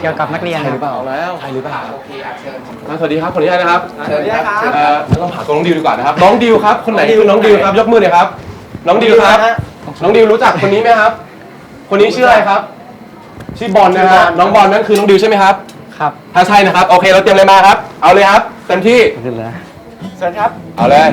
เกี่ยวกับนักเรียนใช่คหรัรืบอเปล่าแล้วใช่หรือเปล่าโอเคเชิญสวัสดีครับขออนุญาตนะครับสวัสดีครับเอ่อต้องหาตัวน้องดิวดีกว่านะครับน้องดิวครับคนไหนคือน้องดิวครับยกมือหน่อยครับ น้องดิวครับ น้องดิวรู้จักคนนี้ไหมครับ คนนี้ชื่ออะไรครับ ชื่อบอลนะฮะน้องบอลนั่นคือน้องดิวใช่ไหมครับครับถ้าใช่นะครับโอเคเราเตรียมอะไรมาครับ เอาเลยครับเต็มที่ขึ้นเลยนะเชิญครับเอาเลย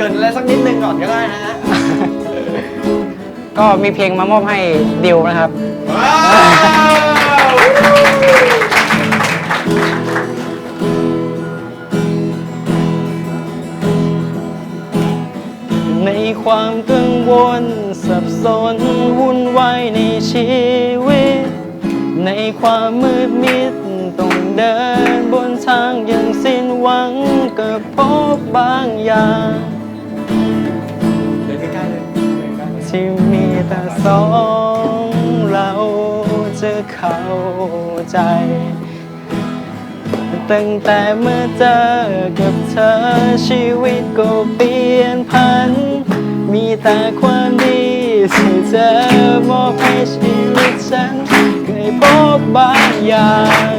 เกรินอะไรสักนิดนึงก่อนก็ได้นะฮะก็มีเพลงมามอบให้ดิวนะครับ ว้าวในความกังวลสับสนวุ่นวายในชีวิต ในความมืดมิดต้องเดินบนทางอย่างสิ้นหวังก็พบบางอย่าง สองเราจะเข้าใจ ตั้งแต่เมื่อเจอกับเธอชีวิตก็เปลี่ยนพัน มีแต่ความดีที่เธอมอบให้ชีวิตฉัน เคยพบบางอย่าง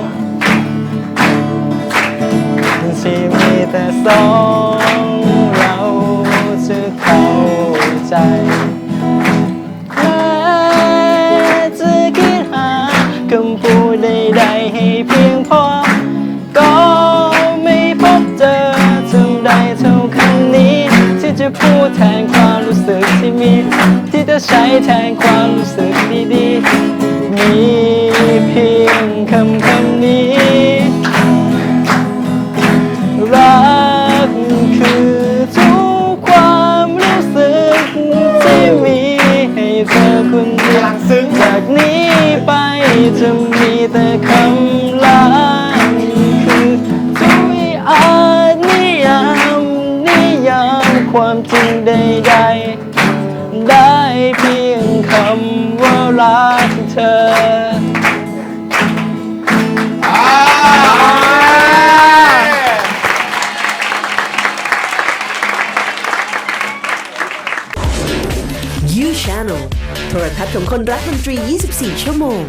ที่มีแต่สอง พูดแทนความรู้สึกที่มี ที่จะใช้แทนความรู้สึกดีๆ มีเพียงคำคำนี้ รักคือทุกความรู้สึกที่มีให้เธอคนเดียวกำลังซึ้งจากนี้ไปจะมีแต่คำ รักเธอ You Channel โทรทัศน์ของคนรักดนตรี 24 ชั่วโมง